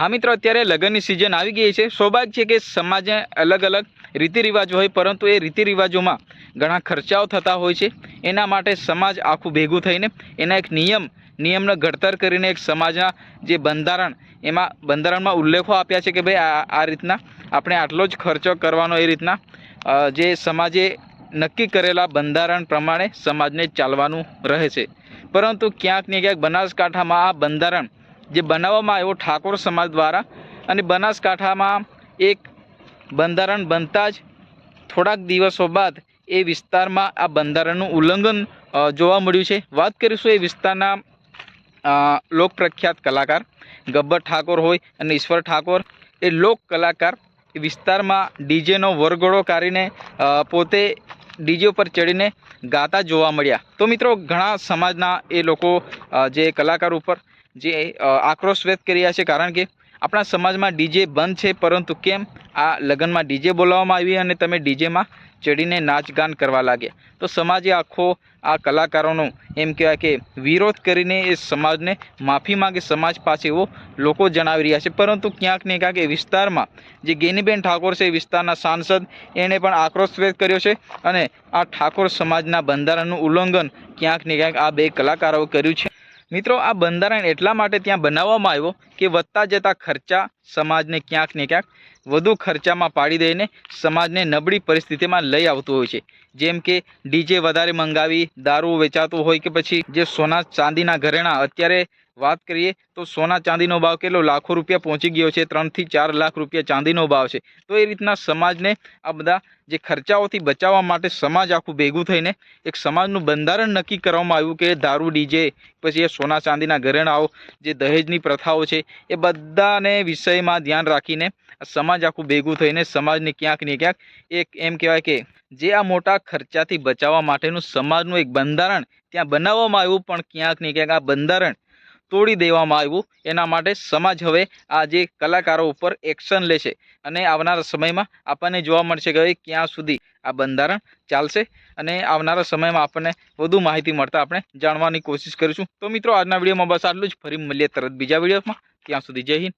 હા મિત્રો, અત્યારે લગ્નની સિઝન આવી ગઈ છે. સૌભાગ્ય છે કે સમાજે અલગ અલગ રીતિ રિવાજો હોય, પરંતુ એ રીતિ રિવાજોમાં ઘણા ખર્ચાઓ થતા હોય છે. એના માટે સમાજ આખું ભેગું થઈને એના એક નિયમ, નિયમનો ઘડતર કરીને એક સમાજના જે બંધારણ, એમાં બંધારણમાં ઉલ્લેખો આપ્યા છે કે ભાઈ, આ આ રીતના આપણે આટલો જ ખર્ચો કરવાનો, એ રીતના જે સમાજે નક્કી કરેલા બંધારણ પ્રમાણે સમાજને ચાલવાનું રહે છે. પરંતુ ક્યાંક ને ક્યાંક બનાસકાંઠામાં આ બંધારણ જે બનાવવામાં આવ્યો ઠાકોર સમાજ દ્વારા. અને બનાસકાંઠામાં એક બંધારણ બનતા જ થોડાક દિવસો બાદ એ વિસ્તારમાં આ બંધારણનું ઉલ્લંઘન જોવા મળ્યું છે. વાત કરીશું એ વિસ્તારના લોકપ્રખ્યાત કલાકાર ગબ્બર ઠાકોર હોય અને ઈશ્વર ઠાકોર. એ લોક કલાકાર વિસ્તારમાં ડીજેનો વરઘોડો કાઢીને પોતે ડીજે ઉપર ચડીને ગાતા જોવા મળ્યા. તો મિત્રો, ઘણા સમાજના એ લોકો જે કલાકાર ઉપર જે આક્રોશ વ્યક્ત કર્યા છે. કારણ કે આપણા સમાજમાં ડીજે બંધ છે, પરંતુ કેમ? આ લગ્નમાં ડીજે બોલાવવામાં આવી અને તમે ડીજેમાં ચડીને નાચગાન કરવા લાગ્યા. તો સમાજે આખો આ કલાકારોનો એમ કહેવાય કે વિરોધ કરીને એ સમાજને માફી માગે, સમાજ પાસે એવો લોકો જણાવી રહ્યા છે. પરંતુ ક્યાંક ને ક્યાંક એ વિસ્તારમાં જે ગેનીબેન ઠાકોર છે વિસ્તારના સાંસદ, એણે પણ આક્રોશ વ્યક્ત કર્યો છે અને આ ઠાકોર સમાજના બંધારણનું ઉલ્લંઘન ક્યાંક ને ક્યાંક આ બે કલાકારોએ કર્યું છે. મિત્રો, આ બંધારણ એટલા માટે ત્યાં બનાવવામાં આવ્યો કે વધતા જતા ખર્ચા સમાજને ક્યાંક ને ક્યાંક વધુ ખર્ચામાં પાડી દઈને સમાજને નબળી પરિસ્થિતિમાં લઈ આવતું હોય છે. જેમ કે ડીજે વધારે મંગાવી, દારૂ વેચાતું હોય કે પછી જે સોના ચાંદીના ઘરેણાં, અત્યારે વાત કરીએ તો સોના ચાંદીનો ભાવ કેટલો? લાખો રૂપિયા પહોંચી ગયો છે. ત્રણથી ચાર લાખ રૂપિયા ચાંદીનો ભાવ છે. તો એ રીતના સમાજને આ બધા જે ખર્ચાઓથી બચાવવા માટે સમાજ આખું ભેગું થઈને એક સમાજનું બંધારણ નક્કી કરવામાં આવ્યું કે દારૂ, ડીજે, પછી એ સોના ચાંદીના ઘરેણાઓ, જે દહેજની પ્રથાઓ છે, એ બધાને વિષયમાં ધ્યાન રાખીને સમાજ આખું ભેગું થઈને સમાજને ક્યાંક ને ક્યાંક એક એમ કહેવાય કે જે આ મોટા ખર્ચાથી બચાવવા માટેનું સમાજનું એક બંધારણ ત્યાં બનાવવામાં આવ્યું, પણ ક્યાંક ને ક્યાંક આ બંધારણ તોડી દેવામાં આવ્યું. એના માટે સમાજ હવે આ જે કલાકારો ઉપર એક્શન લેશે. અને આવનારા સમયમાં આપણને જોવા મળશે કે ક્યાં સુધી આ બંધારણ ચાલશે. અને આવનારા સમયમાં આપણને વધુ માહિતી મળતા આપણે જાણવાની કોશિશ કરીશું. તો મિત્રો, આજના વિડીયોમાં બસ આટલું જ. ફરી મળીએ તરત બીજા વિડીયોમાં. ત્યાં સુધી જય હિન્દ.